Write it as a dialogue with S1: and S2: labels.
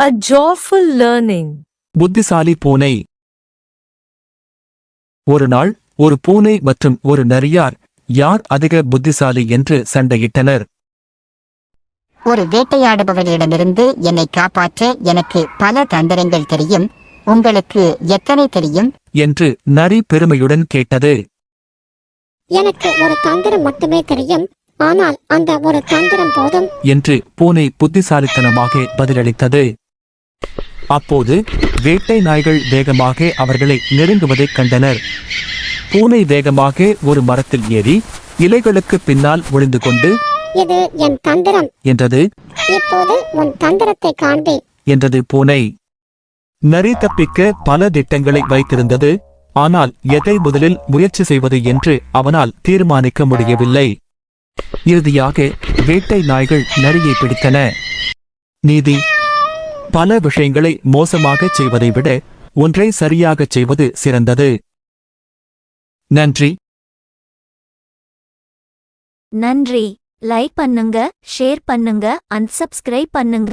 S1: A joyful learning.
S2: புத்திசாலி பூனை. ஒரு நாள் ஒரு பூனை மற்றும் ஒரு நரியார் யார் அதிக புத்திசாலி என்று சண்டையிட்டனர்.
S3: ஒரு வேட்டையாடுபவரிடமிருந்து என்னை காப்பாற்ற எனக்கு பல தந்திரங்கள் தெரியும் உங்களுக்கு எத்தனை தெரியும்?
S2: என்று நரி பெருமையுடன் கேட்டது.
S4: எனக்கு ஒரு தந்திரம் மட்டுமே தெரியும் ஆனால் அந்த ஒரு தந்திரம் போதும்.
S2: என்று பூனை புத்திசாலித்தனமாக பதிலளித்தது. அப்போது வேட்டை நாய்கள் வேகமாக அவர்களை நெருங்குவதைக் கண்டனர். பூனை வேகமாக ஒரு மரத்தில் ஏறி இலைகளுக்கு பின்னால் ஒளிந்து கொண்டு
S4: இது என் தந்திரம்.
S2: என்றது.
S4: இப்போது உன் தந்திரத்தை காண்பேன்.
S2: என்றது பூனை. நரி தப்பிக்க பல திட்டங்களை வைத்திருந்தது. ஆனால் எதை முதலில் முயற்சி செய்வது என்று அவனால் தீர்மானிக்க முடியவில்லை. இறுதியாக வேட்டை நாய்கள் நரியை பிடித்தன. நீதி பல விஷயங்களை மோசமாகச் செய்வதை விட ஒன்றை சரியாகச் செய்வது சிறந்தது. நன்றி.
S5: நன்றி. லைக் பண்ணுங்க ஷேர் பண்ணுங்க அன்சப்ஸ்கிரைப் பண்ணுங்க.